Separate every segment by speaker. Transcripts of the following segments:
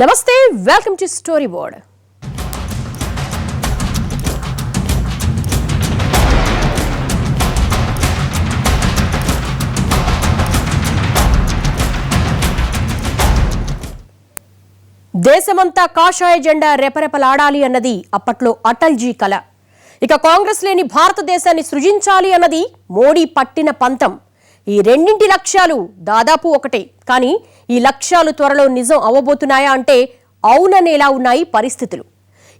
Speaker 1: నమస్తే welcome to story board దేశమంతా కాషాయ జెండా రెపరెపలాడాలి అన్నది అప్పట్లో అటల్జీ కల. ఇక కాంగ్రెస్ లేని భారతదేశాన్ని సృజించాలి అన్నది మోడీ పట్టిన పంతం. ఈ రెండింటి లక్ష్యాలు దాదాపు ఒకటే. కానీ ఈ లక్ష్యాలు త్వరలో నిజం అవ్వబోతున్నాయా అంటే అవుననేలా ఉన్నాయి పరిస్థితులు.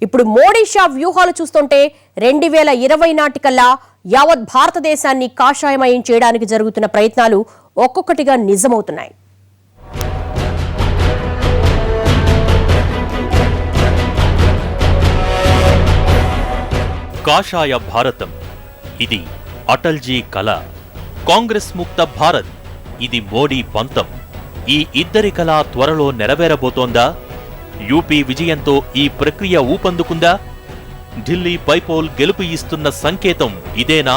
Speaker 1: ఇప్పుడు మోడీ షా వ్యూహాలు చూస్తుంటే రెండు వేల ఇరవై నాటికల్లా యావత్ భారతదేశాన్ని కాషాయమయం చేయడానికి జరుగుతున్న ప్రయత్నాలు ఒక్కొక్కటిగా నిజమవుతున్నాయి.
Speaker 2: కాషాయ భారతం. ఇది అటల్జీ కళ. కాంగ్రెస్ ముక్త భారత్. ఇది మోడీ పంతం. ఈ ఇద్దరి కళ త్వరలో నెరవేరబోతోందా? యూపీ విజయంతో ఈ ప్రక్రియ ఊపందుకుందా? ఢిల్లీ బైపోల్ గెలుపు ఇస్తున్న సంకేతం ఇదేనా?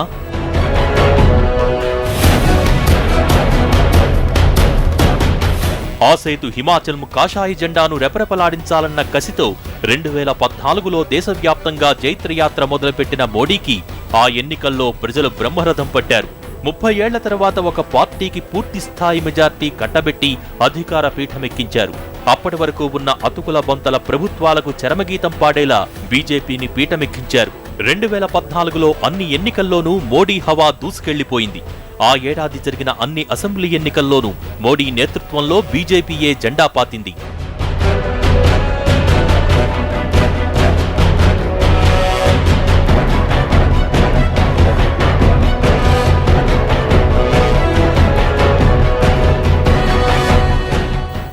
Speaker 2: ఆసేతు హిమాచల్ కాషాయ జెండాను రెపరెపలాడించాలన్న కసితో రెండు వేల పద్నాలుగులో దేశవ్యాప్తంగా జైత్రయాత్ర మొదలుపెట్టిన మోడీకి ఆ ఎన్నికల్లో ప్రజలు బ్రహ్మరథం పట్టారు. ముప్పై ఏళ్ళ తర్వాత ఒక పార్టీకి పూర్తి స్థాయి మెజార్టీ కట్టబెట్టి అధికార పీఠమెక్కించారు. అప్పటి వరకు ఉన్న అతుకుల బొంతల ప్రభుత్వాలకు చరమగీతం పాడేలా బీజేపీని పీఠమెక్కించారు. రెండు వేల పద్నాలుగులో అన్ని ఎన్నికల్లోనూ మోడీ హవా దూసుకెళ్ళిపోయింది. ఆ ఏడాది జరిగిన అన్ని అసెంబ్లీ ఎన్నికల్లోనూ మోడీ నేతృత్వంలో బీజేపీయే జెండా పాతింది.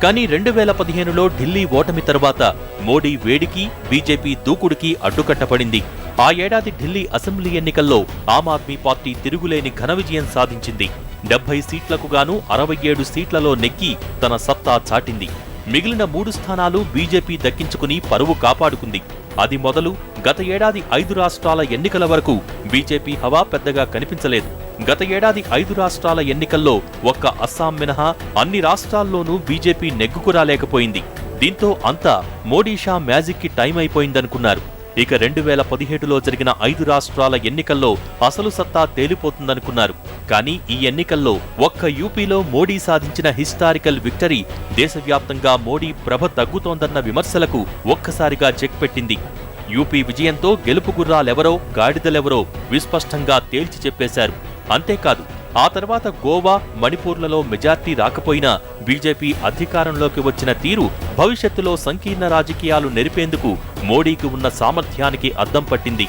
Speaker 2: కానీ రెండు వేల పదిహేనులో ఢిల్లీ ఓటమి తర్వాత మోడీ వేడికి బీజేపీ దూకుడికి అడ్డుకట్టపడింది ఆ ఏడాది ఢిల్లీ అసెంబ్లీ ఎన్నికల్లో ఆమ్ ఆద్మీ పార్టీ తిరుగులేని ఘన విజయం సాధించింది. డెబ్బై సీట్లకు గాను అరవై ఏడు సీట్లలో నెక్కి తన సత్తా చాటింది. మిగిలిన మూడు స్థానాలు బీజేపీ దక్కించుకుని పరువు కాపాడుకుంది. అది మొదలు గత ఏడాది ఐదు రాష్ట్రాల ఎన్నికల వరకు బీజేపీ హవా పెద్దగా కనిపించలేదు. గత ఏడాది ఐదు రాష్ట్రాల ఎన్నికల్లో ఒక్క అస్సాం మినహా అన్ని రాష్ట్రాల్లోనూ బీజేపీ నెగ్గుకురాలేకపోయింది దీంతో అంతా మోడీషా మ్యాజిక్ మ్యాజిక్కి టైం అయిపోయిందనుకున్నారు. ఇక రెండు వేల పదిహేడులో జరిగిన ఐదు రాష్ట్రాల ఎన్నికల్లో అసలు సత్తా తేలిపోతుందనుకున్నారు. కానీ ఈ ఎన్నికల్లో ఒక్క యూపీలో మోడీ సాధించిన హిస్టారికల్ విక్టరీ దేశవ్యాప్తంగా మోడీ ప్రభ తగ్గుతోందన్న విమర్శలకు ఒక్కసారిగా చెక్ పెట్టింది. యూపీ విజయంతో గెలుపు గుర్రాలెవరో గాడిదలెవరో విస్పష్టంగా తేల్చి చెప్పేశారు. అంతేకాదు ఆ తర్వాత గోవా మణిపూర్లలో మెజార్టీ రాకపోయినా బీజేపీ అధికారంలోకి వచ్చిన తీరు భవిష్యత్తులో సంకీర్ణ రాజకీయాలు నెరిపేందుకు మోడీకి ఉన్న సామర్థ్యానికి అద్దం పట్టింది.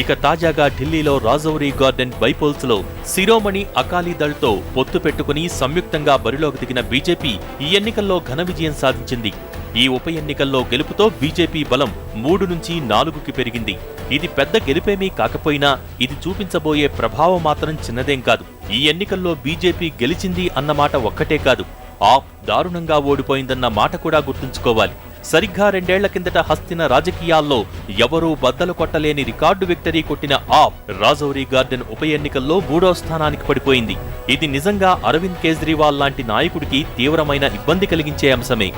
Speaker 2: ఇక తాజాగా ఢిల్లీలో రాజౌరి గార్డెన్ బైపోల్స్లో శిరోమణి అకాలీదళ్తో పొత్తు పెట్టుకుని సంయుక్తంగా బరిలోకి దిగిన బీజేపీ ఈ ఎన్నికల్లో ఘన విజయం సాధించింది. ఈ ఉప ఎన్నికల్లో గెలుపుతో బీజేపీ బలం మూడు నుంచి నాలుగుకి పెరిగింది. ఇది పెద్ద గెలుపేమీ కాకపోయినా ఇది చూపించబోయే ప్రభావం మాత్రం చిన్నదేం కాదు. ఈ ఎన్నికల్లో బీజేపీ గెలిచింది అన్నమాట ఒక్కటే కాదు. ఆప్ దారుణంగా ఓడిపోయిందన్న మాట కూడా గుర్తుంచుకోవాలి. సరిగ్గా రెండేళ్ళ కిందట హస్తిన రాజకీయాల్లో ఎవరూ బద్దలు కొట్టలేని రికార్డు విక్టరీ కొట్టిన ఆప్ రాజౌరి గార్డెన్ ఉప ఎన్నికల్లో మూడో స్థానానికి పడిపోయింది. ఇది నిజంగా అరవింద్ కేజ్రీవాల్ లాంటి నాయకుడికి తీవ్రమైన ఇబ్బంది కలిగించే అంశమే.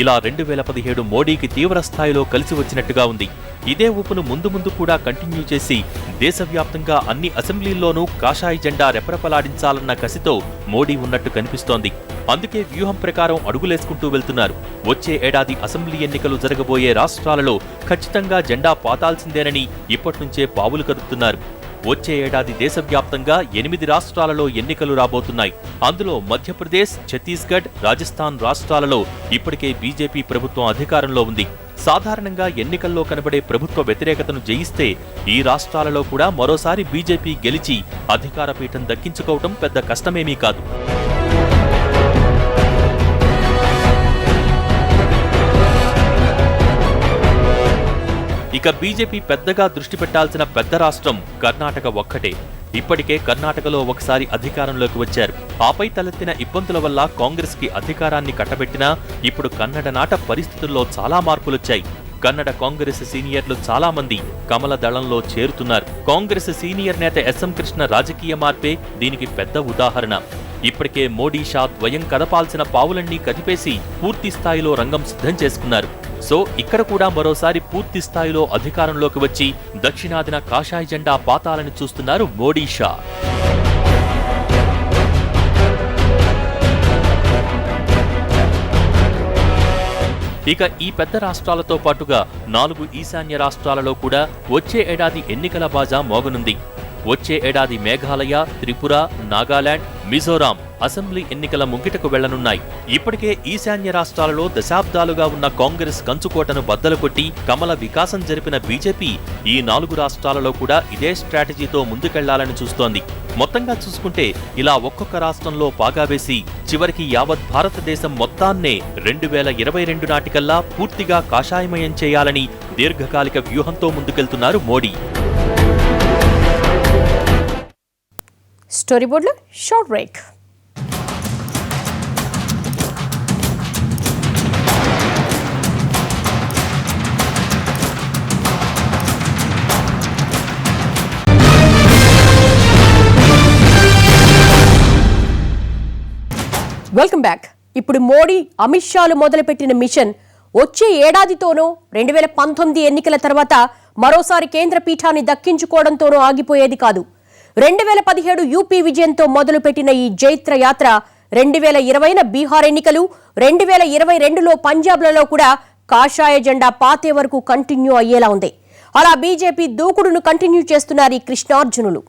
Speaker 2: ఇలా రెండు వేల పదిహేడు మోడీకి తీవ్ర స్థాయిలో కలిసి వచ్చినట్టుగా ఉంది. ఇదే ఊపును ముందు ముందు కూడా కంటిన్యూ చేసి దేశవ్యాప్తంగా అన్ని అసెంబ్లీల్లోనూ కాషాయి జెండా రెపరెపలాడించాలన్న కసితో మోడీ ఉన్నట్టు కనిపిస్తోంది. అందుకే వ్యూహం ప్రకారం అడుగులేసుకుంటూ వెళ్తున్నారు. వచ్చే ఏడాది అసెంబ్లీ ఎన్నికలు జరగబోయే రాష్ట్రాలలో ఖచ్చితంగా జెండా పాతాల్సిందేనని ఇప్పట్నుంచే పావులు కదుపుతున్నారు. వచ్చే ఏడాది దేశవ్యాప్తంగా ఎనిమిది రాష్ట్రాలలో ఎన్నికలు రాబోతున్నాయి. అందులో మధ్యప్రదేశ్ ఛత్తీస్గఢ్ రాజస్థాన్ రాష్ట్రాలలో ఇప్పటికే బీజేపీ ప్రభుత్వం అధికారంలో ఉంది. సాధారణంగా ఎన్నికల్లో కనబడే ప్రభుత్వ వ్యతిరేకతను జయిస్తే ఈ రాష్ట్రాలలో కూడా మరోసారి బీజేపీ గెలిచి అధికార పీఠం దక్కించుకోవటం పెద్ద కష్టమేమీ కాదు. ఇక బీజేపీ పెద్దగా దృష్టి పెట్టాల్సిన పెద్ద రాష్ట్రం కర్ణాటక ఒక్కటే. ఇప్పటికే కర్ణాటకలో ఒకసారి అధికారంలోకి వచ్చారు. ఆపై తలెత్తిన ఇబ్బందుల వల్ల కాంగ్రెస్కి అధికారాన్ని కట్టబెట్టినా ఇప్పుడు కన్నడ నాట పరిస్థితుల్లో చాలా మార్పులొచ్చాయి. కన్నడ కాంగ్రెస్ సీనియర్లు చాలా మంది కమల దళంలో చేరుతున్నారు. కాంగ్రెస్ సీనియర్ నేత ఎస్ఎం కృష్ణ రాజకీయ మార్పే దీనికి పెద్ద ఉదాహరణ. ఇప్పటికే మోడీ షా ద్వయం కదపాల్సిన పావులన్నీ కదిపేసి పూర్తి స్థాయిలో రంగం సిద్ధం చేసుకున్నారు. సో ఇక్కడ కూడా మరోసారి పూర్తి స్థాయిలో అధికారంలోకి వచ్చి దక్షిణాదిన కాషాయ జెండా పాతాలని చూస్తున్నారు మోడీ షా. ఇక ఈ పెద్ద రాష్ట్రాలతో పాటుగా నాలుగు ఈశాన్య రాష్ట్రాలలో కూడా వచ్చే ఏడాది ఎన్నికల బాజా మోగనుంది. వచ్చే ఏడాది మేఘాలయ త్రిపుర నాగాలాండ్ మిజోరాం అసెంబ్లీ ఎన్నికల ముంగిటకు వెళ్ళనున్నాయి. ఇప్పటికే ఈశాన్య రాష్ట్రాలలో దశాబ్దాలుగా ఉన్న కాంగ్రెస్ కంచుకోటను బద్దలు కొట్టి కమల వికాసం జరిపిన బీజేపీ ఈ నాలుగు రాష్ట్రాలలో కూడా ఇదే స్ట్రాటజీతో ముందుకెళ్ళాలని చూస్తోంది. మొత్తంగా చూసుకుంటే ఇలా ఒక్కొక్క రాష్ట్రంలో పాగా వేసి చివరికి యావత్ భారతదేశం మొత్తాన్నే రెండు వేల ఇరవై రెండు నాటికల్లా పూర్తిగా కాషాయమయం చేయాలని దీర్ఘకాలిక వ్యూహంతో ముందుకెళ్తున్నారు మోడీ.
Speaker 1: స్టోరీ బోర్డులో షార్ట్ బ్రేక్. వెల్కమ్ బ్యాక్ ఇప్పుడు మోడీ అమిత్ షాలు మొదలుపెట్టిన మిషన్ వచ్చే ఏడాదితోనూ రెండు వేల పంతొమ్మిది ఎన్నికల తర్వాత మరోసారి కేంద్ర పీఠాన్ని దక్కించుకోవడంతోనూ ఆగిపోయేది కాదు. రెండు వేల పదిహేడు యూపీ విజయంతో మొదలుపెట్టిన ఈ జైత్ర యాత్ర రెండు వేల ఇరవైన బీహార్ ఎన్నికలు రెండు వేల ఇరవై రెండులో పంజాబ్లలో కూడా కాషాయ జెండా పాతే వరకు కంటిన్యూ అయ్యేలా ఉంది. అలా బీజేపీ దూకుడును కంటిన్యూ చేస్తున్నారు ఈ కృష్ణార్జునులు.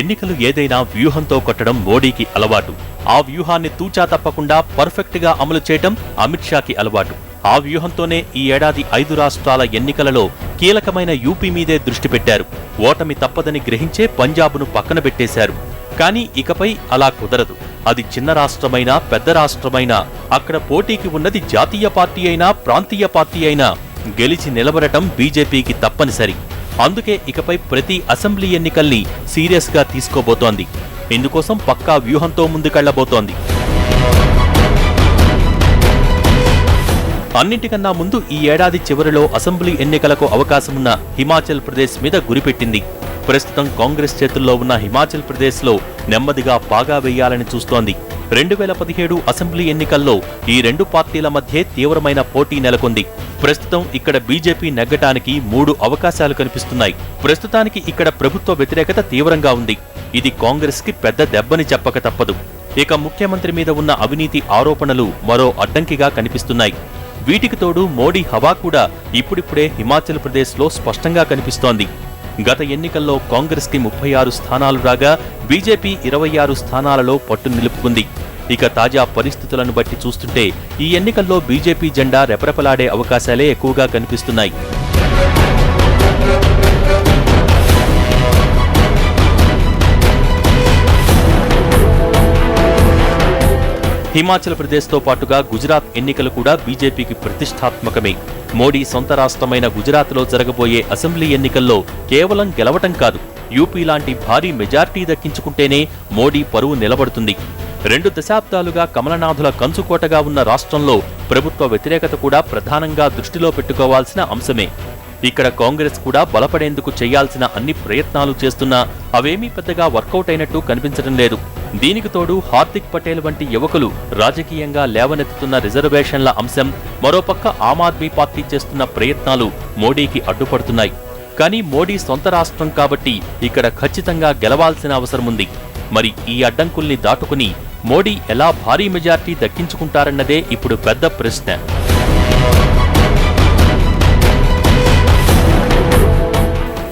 Speaker 2: ఎన్నికలు ఏదైనా వ్యూహంతో కొట్టడం మోడీకి అలవాటు. ఆ వ్యూహాన్ని తూచా తప్పకుండా పర్ఫెక్ట్గా అమలు చేయడం అమిత్ షాకి అలవాటు. ఆ వ్యూహంతోనే ఈ ఏడాది ఐదు రాష్ట్రాల ఎన్నికలలో కీలకమైన యూపీ మీదే దృష్టి పెట్టారు. ఓటమి తప్పదని గ్రహించే పంజాబ్ను పక్కన పెట్టేశారు. కానీ ఇకపై అలా కుదరదు. అది చిన్న రాష్ట్రమైనా పెద్ద రాష్ట్రమైనా అక్కడ పోటీకి ఉన్నది జాతీయ పార్టీ అయినా ప్రాంతీయ పార్టీ అయినా గెలిచి నిలబడటం బీజేపీకి తప్పనిసరి. అందుకే ఇకపై ప్రతి అసెంబ్లీ ఎన్నికల్ని సీరియస్గా తీసుకోబోతోంది. ఇందుకోసం పక్కా వ్యూహంతో ముందుకెళ్ళబోతోంది. అన్నింటికన్నా ముందు ఈ ఏడాది చివరిలో అసెంబ్లీ ఎన్నికలకు అవకాశమున్న హిమాచల్ ప్రదేశ్ మీద గురిపెట్టింది. ప్రస్తుతం కాంగ్రెస్ చేతుల్లో ఉన్న హిమాచల్ ప్రదేశ్లో నెమ్మదిగా పాగా వేయాలని చూస్తోంది. రెండు వేల పదిహేడు అసెంబ్లీ ఎన్నికల్లో ఈ రెండు పార్టీల మధ్య తీవ్రమైన పోటీ నెలకొంది. ప్రస్తుతం ఇక్కడ బీజేపీ నెగ్గటానికి మూడు అవకాశాలు కనిపిస్తున్నాయి. ప్రస్తుతానికి ఇక్కడ ప్రభుత్వ వ్యతిరేకత తీవ్రంగా ఉంది. ఇది కాంగ్రెస్కి పెద్ద దెబ్బని చెప్పక తప్పదు. ఇక ముఖ్యమంత్రి మీద ఉన్న అవినీతి ఆరోపణలు మరో అడ్డంకిగా కనిపిస్తున్నాయి. వీటికి తోడు మోడీ హవా కూడా ఇప్పుడిప్పుడే హిమాచల్ ప్రదేశ్లో స్పష్టంగా కనిపిస్తోంది. గత ఎన్నికల్లో కాంగ్రెస్కి ముప్పై ఆరు స్థానాలు రాగా బీజేపీ ఇరవై ఆరు స్థానాలలో పట్టు నిలుపుకుంది. ఇక తాజా పరిస్థితులను బట్టి చూస్తుంటే ఈ ఎన్నికల్లో బీజేపీ జెండా రెపరెపలాడే అవకాశాలే ఎక్కువగా కనిపిస్తున్నాయి. హిమాచల్ ప్రదేశ్తో పాటుగా గుజరాత్ ఎన్నికలు కూడా బీజేపీకి ప్రతిష్టాత్మకమే. మోడీ సొంత రాష్ట్రమైన గుజరాత్లో జరగబోయే అసెంబ్లీ ఎన్నికల్లో కేవలం గెలవటం కాదు యూపీ లాంటి భారీ మెజార్టీ దక్కించుకుంటేనే మోడీ పరువు నిలబడుతుంది. రెండు దశాబ్దాలుగా కమలనాథుల కంచుకోటగా ఉన్న రాష్ట్రంలో ప్రభుత్వ వ్యతిరేకత కూడా ప్రధానంగా దృష్టిలో పెట్టుకోవాల్సిన అంశమే. ఇక్కడ కాంగ్రెస్ కూడా బలపడేందుకు చేయాల్సిన అన్ని ప్రయత్నాలు చేస్తున్నా అవేమీ పెద్దగా వర్కౌట్ అయినట్టు కనిపించడం లేదు. దీనికి తోడు హార్దిక్ పటేల్ వంటి యువకులు రాజకీయంగా లేవనెత్తుతున్న రిజర్వేషన్ల అంశం మరోపక్క ఆమ్ ఆద్మీ పార్టీ చేస్తున్న ప్రయత్నాలు మోడీకి అడ్డుపడుతున్నాయి. కానీ మోడీ సొంత రాష్ట్రం కాబట్టి ఇక్కడ ఖచ్చితంగా గెలవాల్సిన అవసరముంది మరి ఈ అడ్డంకుల్ని దాటుకుని మోడీ ఎలా భారీ మెజార్టీ దక్కించుకుంటారన్నదే ఇప్పుడు పెద్ద ప్రశ్న.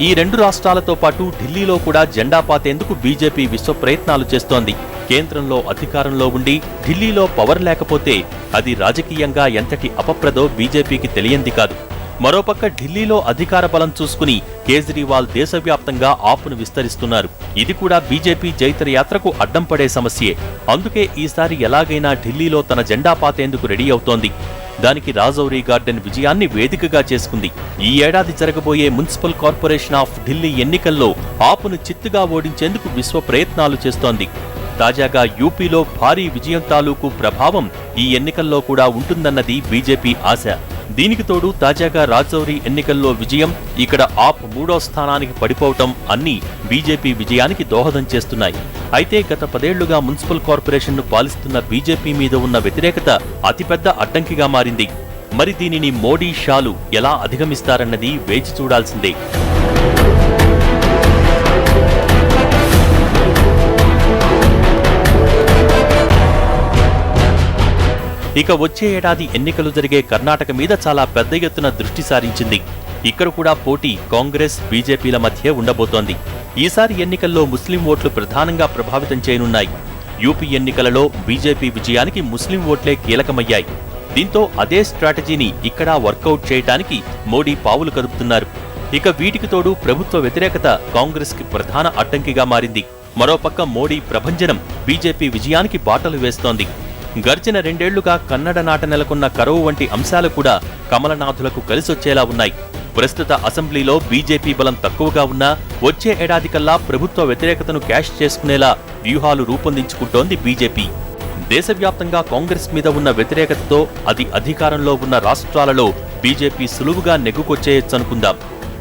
Speaker 2: ఈ రెండు రాష్ట్రాలతో పాటు ఢిల్లీలో కూడా జెండా పాతేందుకు బీజేపీ విశ్వ ప్రయత్నాలు చేస్తోంది. కేంద్రంలో అధికారంలో ఉండి ఢిల్లీలో పవర్ లేకపోతే అది రాజకీయంగా ఎంతటి అపప్రదో బీజేపీకి తెలియంది కాదు. మరోపక్క ఢిల్లీలో అధికార బలం చూసుకుని కేజ్రీవాల్ దేశవ్యాప్తంగా ఆపును విస్తరిస్తున్నారు. ఇది కూడా బీజేపీ జైత్ర యాత్రకు అడ్డం పడే సమస్యే. అందుకే ఈసారి ఎలాగైనా ఢిల్లీలో తన జెండా పాతేందుకు రెడీ అవుతోంది. దానికి రాజౌరి గార్డెన్ విజయాన్ని వేదికగా చేసుకుంది. ఈ ఏడాది జరగబోయే మున్సిపల్ కార్పొరేషన్ ఆఫ్ ఢిల్లీ ఎన్నికల్లో ఆపును చిత్తుగా ఓడించేందుకు విశ్వ ప్రయత్నాలు చేస్తోంది. తాజాగా యూపీలో భారీ విజయం తాలూకు ప్రభావం ఈ ఎన్నికల్లో కూడా ఉంటుందన్నది బీజేపీ ఆశ. దీనికి తోడు తాజాగా రాజౌరి ఎన్నికల్లో విజయం ఇక్కడ ఆప్ మూడో స్థానానికి పడిపోవటం అన్నీ బీజేపీ విజయానికి దోహదం చేస్తున్నాయి. అయితే గత పదేళ్ళుగా మున్సిపల్ కార్పొరేషన్ను పాలిస్తున్న బీజేపీ మీద ఉన్న వ్యతిరేకత అతిపెద్ద అడ్డంకిగా మారింది. మరి దీనిని మోడీ షాలు ఎలా అధిగమిస్తారన్నది వేచి చూడాల్సిందే. ఇక వచ్చే ఏడాది ఎన్నికలు జరిగే కర్ణాటక మీద చాలా పెద్ద ఎత్తున దృష్టి సారించింది. ఇక్కడ కూడా పోటీ కాంగ్రెస్ బీజేపీల మధ్య ఉండబోతోంది. ఈసారి ఎన్నికల్లో ముస్లిం ఓట్లు ప్రధానంగా ప్రభావితం చేయనున్నాయి. యూపీ ఎన్నికలలో బీజేపీ విజయానికి ముస్లిం ఓట్లే కీలకమయ్యాయి. దీంతో అదే స్ట్రాటజీని ఇక్కడ వర్కౌట్ చేయడానికి మోడీ పావులు కదుపుతున్నారు. ఇక వీటికి తోడు ప్రభుత్వ వ్యతిరేకత కాంగ్రెస్కి ప్రధాన అడ్డంకిగా మారింది. మరోపక్క మోడీ ప్రభంజనం బీజేపీ విజయానికి బాటలు వేస్తోంది. గడిచిన రెండేళ్ళుగా కన్నడ నాట నెలకొన్న కరువు వంటి అంశాలు కూడా కమలనాథులకు కలిసొచ్చేలా ఉన్నాయి. ప్రస్తుత అసెంబ్లీలో బీజేపీ బలం తక్కువగా ఉన్నా వచ్చే ఏడాదికల్లా ప్రభుత్వ వ్యతిరేకతను క్యాష్ చేసుకునేలా వ్యూహాలు రూపొందించుకుంటోంది బీజేపీ. దేశవ్యాప్తంగా కాంగ్రెస్ మీద ఉన్న వ్యతిరేకతతో అది అధికారంలో ఉన్న రాష్ట్రాలలో బీజేపీ సులువుగా నెగ్గుకొచ్చేయచ్చనుకుందాం.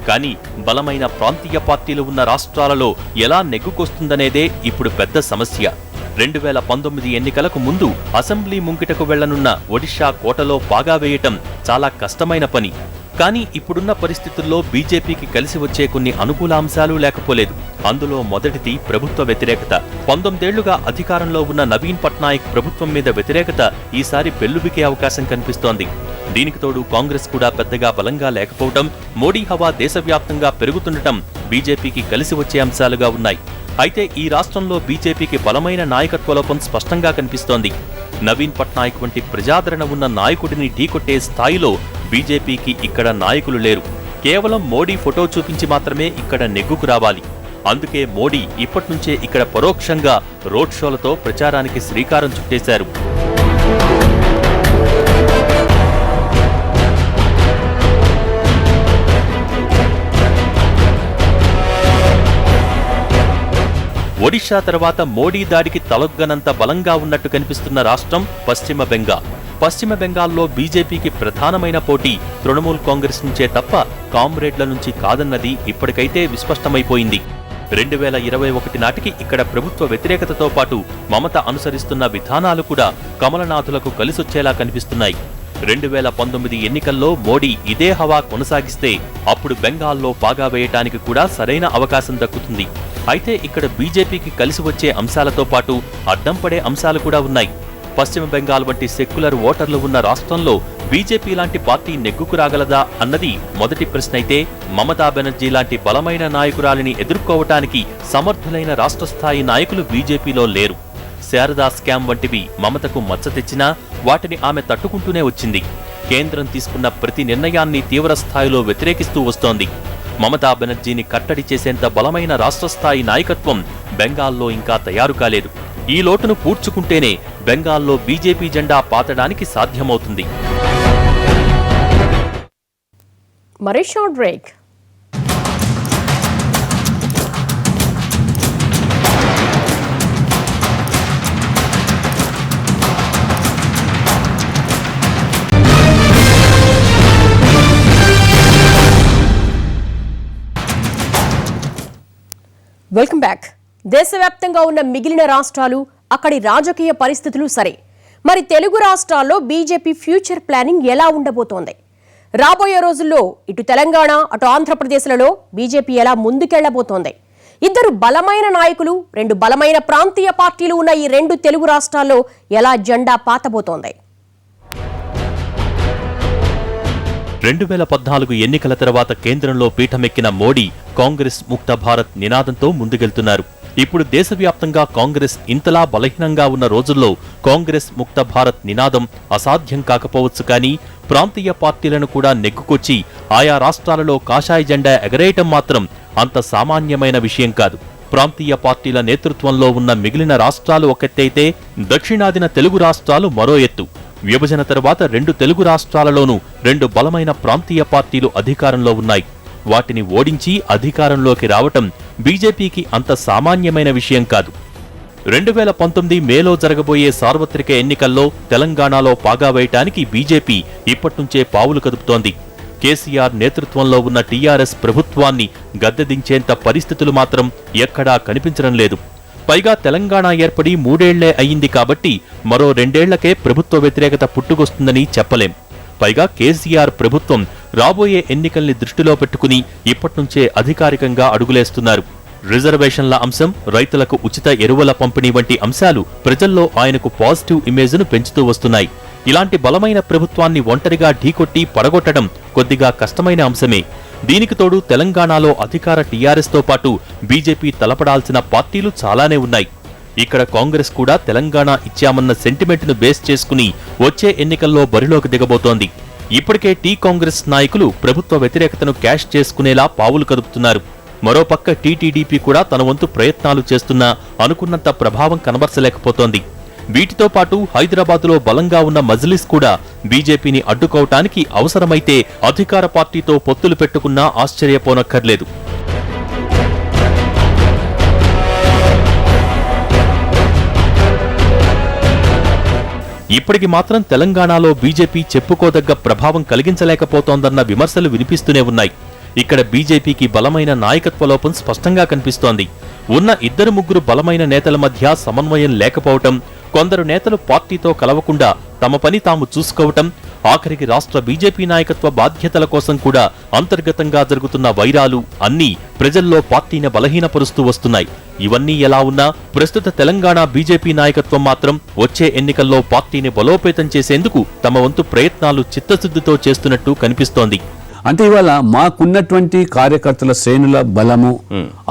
Speaker 2: కానీ బలమైన ప్రాంతీయ పార్టీలు ఉన్న రాష్ట్రాలలో ఎలా నెగ్గుకొస్తుందనేదే ఇప్పుడు పెద్ద సమస్య. రెండు వేల పంతొమ్మిది ఎన్నికలకు ముందు అసెంబ్లీ ముంగిటకు వెళ్ళనున్న ఒడిషా కోటలో పాగా వేయటం చాలా కష్టమైన పని. కానీ ఇప్పుడున్న పరిస్థితుల్లో బీజేపీకి కలిసి వచ్చే కొన్ని అనుకూల అంశాలు లేకపోలేదు. అందులో మొదటిది ప్రభుత్వ వ్యతిరేకత. పంతొమ్మిదేళ్ళుగా అధికారంలో ఉన్న నవీన్ పట్నాయక్ ప్రభుత్వం మీద వ్యతిరేకత ఈసారి పెల్లుబికే అవకాశం కనిపిస్తోంది. దీనికి తోడు కాంగ్రెస్ కూడా పెద్దగా బలంగా లేకపోవటం మోడీ హవా దేశవ్యాప్తంగా పెరుగుతుండటం బీజేపీకి కలిసి వచ్చే అంశాలుగా ఉన్నాయి. అయితే ఈ రాష్ట్రంలో బీజేపీకి బలమైన నాయకత్వ లోపం స్పష్టంగా కనిపిస్తోంది. నవీన్ పట్నాయక్ వంటి ప్రజాదరణ ఉన్న నాయకుడిని ఢీకొట్టే స్థాయిలో బీజేపీకి ఇక్కడ నాయకులు లేరు. కేవలం మోడీ ఫోటో చూపించి మాత్రమే ఇక్కడ నెగ్గుకు రావాలి. అందుకే మోడీ ఇప్పట్నుంచే ఇక్కడ పరోక్షంగా రోడ్ షోలతో ప్రచారానికి శ్రీకారం చుట్టేశారు. ఒడిషా తర్వాత మోడీ దాడికి తలొగ్గనంత బలంగా ఉన్నట్టు కనిపిస్తున్న రాష్ట్రం పశ్చిమ బెంగాల్. పశ్చిమ బెంగాల్లో బీజేపీకి ప్రధానమైన పోటీ తృణమూల్ కాంగ్రెస్ నుంచే తప్ప కామ్రేడ్ల నుంచి కాదన్నది ఇప్పటికైతే విస్పష్టమైపోయింది. రెండు వేల ఇరవై ఒకటి నాటికి ఇక్కడ ప్రభుత్వ వ్యతిరేకతతో పాటు మమత అనుసరిస్తున్న విధానాలు కూడా కమలనాథులకు కలిసొచ్చేలా కనిపిస్తున్నాయి. రెండు వేల పంతొమ్మిది ఎన్నికల్లో మోడీ ఇదే హవా కొనసాగిస్తే అప్పుడు బెంగాల్లో పాగా వేయటానికి కూడా సరైన అవకాశం దక్కుతుంది. అయితే ఇక్కడ బీజేపీకి కలిసి వచ్చే అంశాలతో పాటు అడ్డం పడే అంశాలు కూడా ఉన్నాయి. పశ్చిమ బెంగాల్ వంటి సెక్యులర్ ఓటర్లు ఉన్న రాష్ట్రంలో బీజేపీ లాంటి పార్టీ నెగ్గుకు రాగలదా అన్నది మొదటి ప్రశ్న అయితే మమతా బెనర్జీ లాంటి బలమైన నాయకురాలిని ఎదుర్కోవటానికి సమర్థులైన రాష్ట్ర స్థాయి నాయకులు బీజేపీలో లేరు. శారదా స్కామ్ వంటివి మమతకు మచ్చ తెచ్చినా వాటిని ఆమె తట్టుకుంటూనే వచ్చింది. కేంద్రం తీసుకున్న ప్రతి నిర్ణయాన్ని తీవ్ర స్థాయిలో వ్యతిరేకిస్తూ వస్తోంది. మమతా బెనర్జీని కట్టడి చేసేంత బలమైన రాష్ట్ర స్థాయి నాయకత్వం బెంగాల్లో ఇంకా తయారు కాలేదు. ఈ లోటును పూడ్చుకుంటేనే బెంగాల్లో బీజేపీ జెండా పాతడానికి సాధ్యమవుతుంది.
Speaker 1: మరి షార్ట్ బ్రేక్. వెల్కమ్ బ్యాక్ దేశవ్యాప్తంగా ఉన్న మిగిలిన రాష్ట్రాలు అక్కడి రాజకీయ పరిస్థితులు సరే. మరి తెలుగు రాష్ట్రాల్లో బీజేపీ ఫ్యూచర్ ప్లానింగ్ ఎలా ఉండబోతోంది? రాబోయే రోజుల్లో ఇటు తెలంగాణ అటు ఆంధ్రప్రదేశ్లలో బీజేపీ ఎలా ముందుకెళ్ళబోతోంది? ఇద్దరు బలమైన నాయకులు రెండు బలమైన ప్రాంతీయ పార్టీలు ఉన్న ఈ రెండు తెలుగు రాష్ట్రాల్లో ఎలా జెండా పాతబోతోంది?
Speaker 2: రెండు వేల పద్నాలుగు ఎన్నికల తర్వాత కేంద్రంలో పీఠమెక్కిన మోడీ కాంగ్రెస్ ముక్త భారత్ నినాదంతో ముందుకెళ్తున్నారు. ఇప్పుడు దేశవ్యాప్తంగా కాంగ్రెస్ ఇంతలా బలహీనంగా ఉన్న రోజుల్లో కాంగ్రెస్ ముక్త భారత్ నినాదం అసాధ్యం కాకపోవచ్చు కానీ ప్రాంతీయ పార్టీలను కూడా నెగ్గుకొచ్చి ఆయా రాష్ట్రాలలో కాషాయ జెండా ఎగరేయటం మాత్రం అంత సామాన్యమైన విషయం కాదు. ప్రాంతీయ పార్టీల నేతృత్వంలో ఉన్న మిగిలిన రాష్ట్రాలు ఒకెత్తైతే దక్షిణాదిన తెలుగు రాష్ట్రాలు మరో ఎత్తు. విభజన తర్వాత రెండు తెలుగు రాష్ట్రాలలోనూ రెండు బలమైన ప్రాంతీయ పార్టీలు అధికారంలో ఉన్నాయి. వాటిని ఓడించి అధికారంలోకి రావటం బీజేపీకి అంత సామాన్యమైన విషయం కాదు. రెండు వేల పంతొమ్మిది మేలో జరగబోయే సార్వత్రిక ఎన్నికల్లో తెలంగాణలో పాగా వేయటానికి బీజేపీ ఇప్పట్నుంచే పావులు కదుపుతోంది. కేసీఆర్ నేతృత్వంలో ఉన్న టీఆర్ఎస్ ప్రభుత్వాన్ని గద్దెదించేంత పరిస్థితులు మాత్రం ఎక్కడా కనిపించడం లేదు. పైగా తెలంగాణ ఏర్పడి మూడేళ్ళే అయ్యింది కాబట్టి మరో రెండేళ్ళకే ప్రభుత్వ వ్యతిరేకత పుట్టుకొస్తుందని చెప్పలేం. పైగా కేసీఆర్ ప్రభుత్వం రాబోయే ఎన్నికల్ని దృష్టిలో పెట్టుకుని ఇప్పట్నుంచే అధికారికంగా అడుగులేస్తున్నారు. రిజర్వేషన్ల అంశం రైతులకు ఉచిత ఎరువుల పంపిణీ వంటి అంశాలు ప్రజల్లో ఆయనకు పాజిటివ్ ఇమేజ్ను పెంచుతూ వస్తున్నాయి. ఇలాంటి బలమైన ప్రభుత్వాన్ని ఒంటరిగా ఢీకొట్టి పడగొట్టడం కొద్దిగా కష్టమైన అంశమే. దీనికి తోడు తెలంగాణలో అధికార టీఆర్ఎస్తో పాటు బీజేపీ తలపడాల్సిన పార్టీలు చాలానే ఉన్నాయి. ఇక్కడ కాంగ్రెస్ కూడా తెలంగాణ ఇచ్చామన్న సెంటిమెంట్ను బేస్ చేసుకుని వచ్చే ఎన్నికల్లో బరిలోకి దిగబోతోంది. ఇప్పటికే టీ కాంగ్రెస్ నాయకులు ప్రభుత్వ వ్యతిరేకతను క్యాష్ చేసుకునేలా పావులు కదుపుతున్నారు. మరోపక్క టీటీడీపీ కూడా తన వంతు ప్రయత్నాలు చేస్తున్నా అనుకున్నంత ప్రభావం కనబరచలేకపోతోంది. వీటితో పాటు హైదరాబాదులో బలంగా ఉన్న మజ్లిస్ కూడా బీజేపీని అడ్డుకోవటానికి అవసరమైతే అధికార పార్టీతో పొత్తులు పెట్టుకున్నా ఆశ్చర్యపోనక్కర్లేదు. ఇప్పటికి మాత్రం తెలంగాణలో బీజేపీ చెప్పుకోదగ్గ ప్రభావం కలిగించలేకపోతోందన్న విమర్శలు వినిపిస్తూనే ఉన్నాయి. ఇక్కడ బీజేపీకి బలమైన నాయకత్వ లోపం స్పష్టంగా కనిపిస్తోంది. ఉన్న ఇద్దరు ముగ్గురు బలమైన నేతల మధ్య సమన్వయం లేకపోవటం కొందరు నేతలు పార్టీతో కలవకుండా తమ పని తాము చూసుకోవటం ఆఖరికి రాష్ట్ర బీజేపీ నాయకత్వ బాధ్యతల కోసం కూడా అంతర్గతంగా జరుగుతున్న వైరాలు అన్నీ ప్రజల్లో పార్టీని బలహీనపరుస్తూ వస్తున్నాయి. ఇవన్నీ ఎలా ఉన్నా ప్రస్తుత తెలంగాణ బీజేపీ నాయకత్వం మాత్రం వచ్చే ఎన్నికల్లో పార్టీని బలోపేతం చేసేందుకు తమ వంతు ప్రయత్నాలు చిత్తశుద్ధితో చేస్తున్నట్టు కనిపిస్తోంది.
Speaker 3: అంటే ఇవాళ మాకున్నటువంటి కార్యకర్తల శ్రేణుల బలము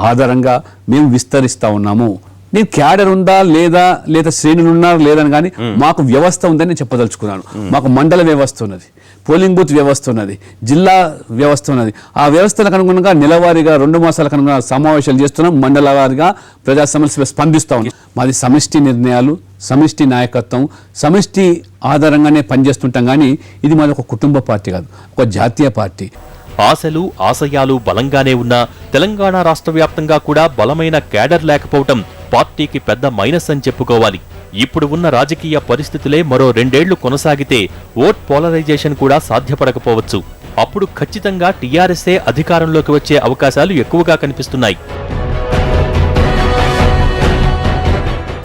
Speaker 3: ఆధారంగా మేము విస్తరిస్తా ఉన్నాము. నేను క్యాడర్ ఉందా లేదా లేదా శ్రేణులు ఉన్నా లేదని కానీ మాకు వ్యవస్థ ఉందని నేను చెప్పదలుచుకున్నాను. మాకు మండల వ్యవస్థ ఉన్నది పోలింగ్ బూత్ వ్యవస్థ ఉన్నది జిల్లా వ్యవస్థ ఉన్నది. ఆ వ్యవస్థలకు అనుగుణంగా నెలవారీగా రెండు మాసాలకు అనుగుణంగా సమావేశాలు చేస్తున్నాం. మండల వారీగా ప్రజా సమస్యలు స్పందిస్తా ఉన్నాం. మాది సమిష్టి నిర్ణయాలు సమిష్టి నాయకత్వం సమిష్టి ఆధారంగానే పనిచేస్తుంటాం కానీ ఇది మాది ఒక కుటుంబ పార్టీ కాదు ఒక జాతీయ పార్టీ.
Speaker 2: ఆశలు ఆశయాలు బలంగానే ఉన్నా తెలంగాణ రాష్ట్ర వ్యాప్తంగా కూడా బలమైన క్యాడర్ లేకపోవటం పార్టీకి పెద్ద మైనస్ అని చెప్పుకోవాలి. ఇప్పుడు ఉన్న రాజకీయ పరిస్థితులే మరో రెండేళ్ళు కొనసాగితే ఓట్ పోలరైజేషన్ కూడా సాధ్యపడకపోవచ్చు. అప్పుడు ఖచ్చితంగా టీఆర్ఎస్ఏ అధికారంలోకి వచ్చే అవకాశాలు ఎక్కువగా కనిపిస్తున్నాయి.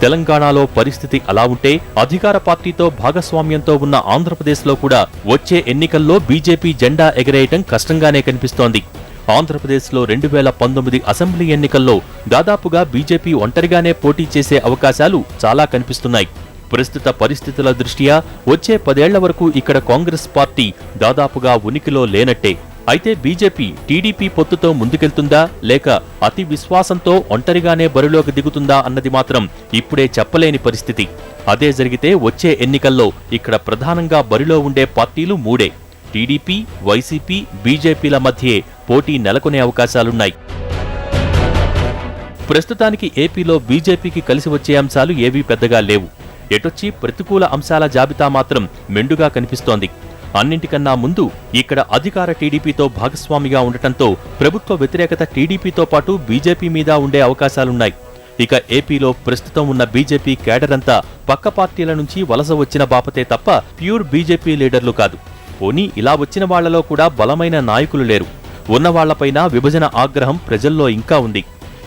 Speaker 2: తెలంగాణలో పరిస్థితి అలా ఉంటే అధికార పార్టీతో భాగస్వామ్యంతో ఉన్న ఆంధ్రప్రదేశ్లో కూడా వచ్చే ఎన్నికల్లో బీజేపీ జెండా ఎగరేయటం కష్టంగానే కనిపిస్తోంది. ఆంధ్రప్రదేశ్లో రెండు వేల పంతొమ్మిది అసెంబ్లీ ఎన్నికల్లో దాదాపుగా బీజేపీ ఒంటరిగానే పోటీ చేసే అవకాశాలు చాలా కనిపిస్తున్నాయి. ప్రస్తుత పరిస్థితుల దృష్ట్యా వచ్చే పదేళ్ళ వరకు ఇక్కడ కాంగ్రెస్ పార్టీ దాదాపుగా ఉనికిలో లేనట్టే. అయితే బీజేపీ టీడీపీ పొత్తుతో ముందుకెళ్తుందా లేక అతి విశ్వాసంతో ఒంటరిగానే బరిలోకి దిగుతుందా అన్నది మాత్రం ఇప్పుడే చెప్పలేని పరిస్థితి. అదే జరిగితే వచ్చే ఎన్నికల్లో ఇక్కడ ప్రధానంగా బరిలో ఉండే పార్టీలు మూడే. టీడీపీ వైసీపీ బీజేపీల మధ్యే పోటీ నెలకొనే అవకాశాలున్నాయి. ప్రస్తుతానికి ఏపీలో బీజేపీకి కలిసి వచ్చే అంశాలు ఏవీ పెద్దగా లేవు. ఎటొచ్చి ప్రతికూల అంశాల జాబితా మాత్రం మెండుగా కనిపిస్తోంది. అన్నింటికన్నా ముందు ఇక్కడ అధికార టీడీపీతో భాగస్వామిగా ఉండటంతో ప్రభుత్వ వ్యతిరేకత టీడీపీతో పాటు బీజేపీ మీద ఉండే అవకాశాలున్నాయి. ఇక ఏపీలో ప్రస్తుతం ఉన్న బీజేపీ కేడర్ అంతా పక్క పార్టీల నుంచి వలస వచ్చిన బాపతే తప్ప ప్యూర్ బీజేపీ లీడర్లు కాదు. పోనీ ఇలా వచ్చిన వాళ్ళలో కూడా బలమైన నాయకులు లేరు. ఉన్నవాళ్ళపైన విభజన ఆగ్రహం ప్రజల్లో ఇంకా ఉంది.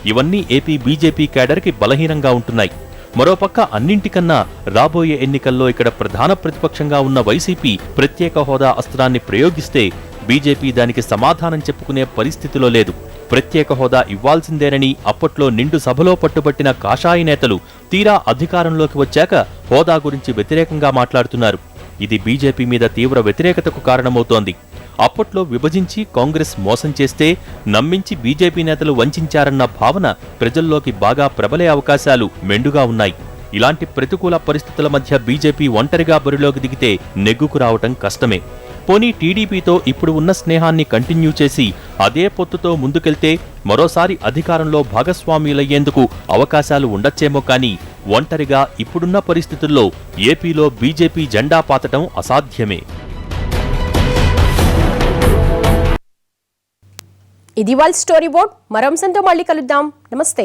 Speaker 2: ఇవన్నీ ఏపీ బీజేపీ క్యాడర్కి బలహీనంగా ఉంటున్నాయి. మరోపక్క అన్నింటికన్నా రాబోయే ఎన్నికల్లో ఇక్కడ ప్రధాన ప్రతిపక్షంగా ఉన్న వైసీపీ ప్రత్యేక హోదా అస్త్రాన్ని ప్రయోగిస్తే బీజేపీ దానికి సమాధానం చెప్పుకునే పరిస్థితిలో లేదు. ప్రత్యేక హోదా ఇవ్వాల్సిందేనని అప్పట్లో నిండు సభలో పట్టుబట్టిన కాషాయ నేతలు తీరా అధికారంలోకి వచ్చాక హోదా గురించి వ్యతిరేకంగా మాట్లాడుతున్నారు. ఇది బీజేపీ మీద తీవ్ర వ్యతిరేకతకు కారణమవుతోంది. అప్పట్లో విభజించి కాంగ్రెస్ మోసం చేస్తే నమ్మించి బీజేపీ నేతలు వంచారన్న భావన ప్రజల్లోకి బాగా ప్రబలే అవకాశాలు మెండుగా ఉన్నాయి. ఇలాంటి ప్రతికూల పరిస్థితుల మధ్య బీజేపీ ఒంటరిగా బరిలోకి దిగితే నెగ్గుకు రావటం కష్టమే. పోనీ టీడీపీతో ఇప్పుడు ఉన్న స్నేహాన్ని కంటిన్యూ చేసి అదే పొత్తుతో ముందుకెళ్తే మరోసారి అధికారంలో భాగస్వామ్యులయ్యేందుకు అవకాశాలు ఉండొచ్చేమో కానీ ఒంటరిగా ఇప్పుడున్న పరిస్థితుల్లో ఏపీలో బీజేపీ జెండా పాతటం అసాధ్యమే.
Speaker 1: ఇది వాళ్ళ స్టోరీ బోర్డ్. మరో అంశంతో మళ్ళీ కలుద్దాం. నమస్తే.